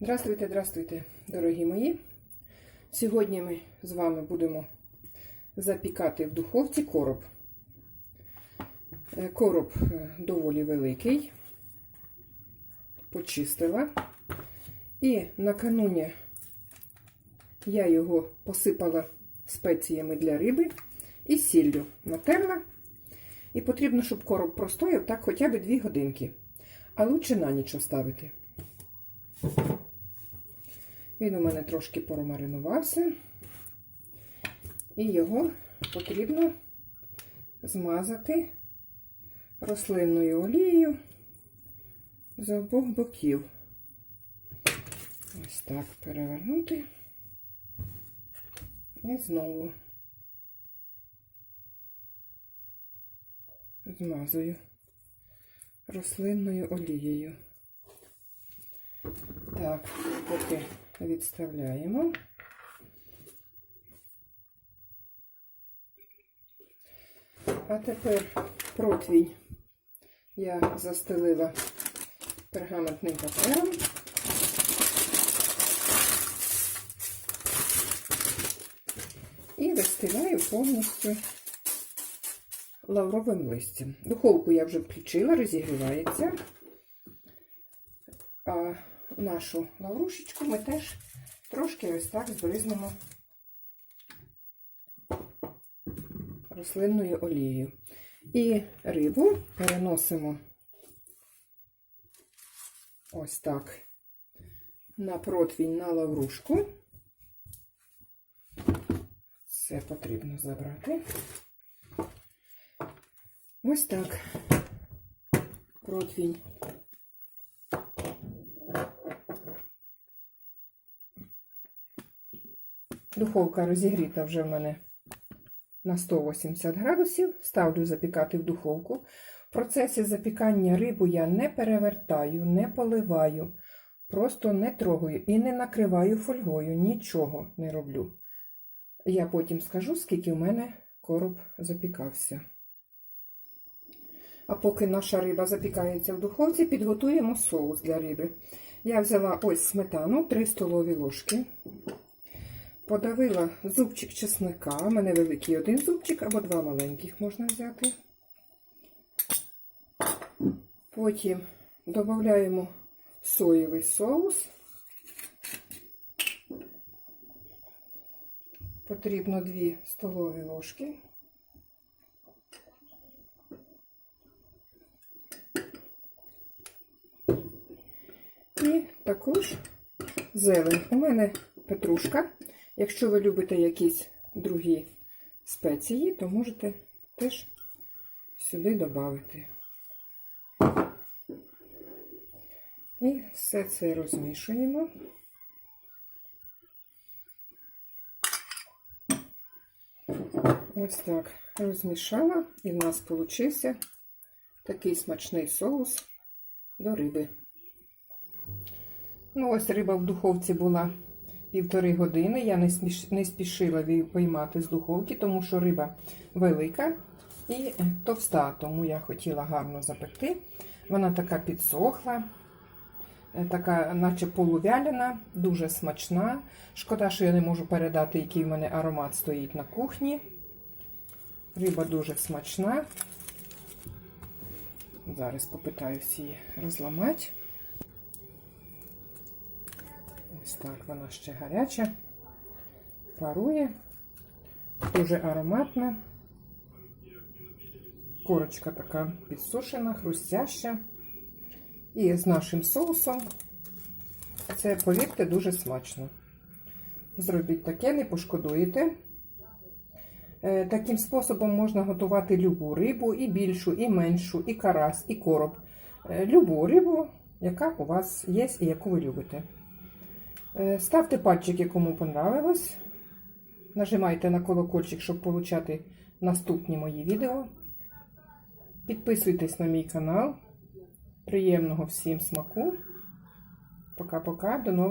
Здравствуйте, здравствуйте, дорогі мої. Сьогодні ми з вами будемо запікати в духовці короб. Е, Короб е, доволі великий, почистила. І накануні я його посипала спеціями для риби і сіллю натерла. І потрібно, щоб короб простояв так хоча б 2 годинки. А лучше на ніч оставити. Він у мене трошки промаринувався, і його потрібно змазати рослинною олією з обох боків. Ось так перевернути і знову змазую рослинною олією. Так, поки відставляємо. А тепер противінь я застелила пергаментним папером. І вистиляю повністю лавровим листям. Духовку я вже включила, розігрівається. А нашу лаврушечку ми теж трошки ось так збризнемо рослинною олією. І рибу переносимо ось так на противінь на лаврушку. Це потрібно забрати. Ось так противінь Духовка розігріта вже в мене на 180 градусів. Ставлю запікати в духовку. В процесі запікання рибу я не перевертаю, не поливаю, просто не трогаю і не накриваю фольгою, нічого не роблю. Я потім скажу, скільки в мене короб запікався. А поки наша риба запікається в духовці, підготуємо соус для риби. Я взяла ось сметану 3 столові ложки. Подавила зубчик чесника. У мене великий один зубчик або два маленьких можна взяти. Потім додаємо соєвий соус. Потрібно 2 столові ложки. І також зелень. У мене петрушка. Якщо ви любите якісь другі спеції, то можете теж сюди додати. І все це розмішуємо. Ось так розмішала, і в нас вийшов такий смачний соус до риби. Ну, ось риба в духовці була півтори години. Я не, сміш... не спішила виймати з духовки, тому що риба велика і товста, тому я хотіла гарно запекти. Вона така підсохла, така, наче полувяляна, дуже смачна. Шкода, що я не можу передати, який в мене аромат стоїть на кухні. Риба дуже смачна. Зараз попитаюся її розламати. Ось так вона ще гаряча, парує, дуже ароматна. Корочка така підсушена, хрустяща. І з нашим соусом це, повірте, дуже смачно. Зробіть таке, не пошкодуєте. Е, Таким способом можна готувати любу рибу, і більшу, і меншу, і карась, і короб. Е, Любу рибу, яка у вас є і яку ви любите. Е, Ставте пальчики, кому понравилось. Нажимайте на колокольчик, щоб получати наступні мої відео. Підписуйтесь на мій канал. Приємного всім смаку. Пока-пока. До нових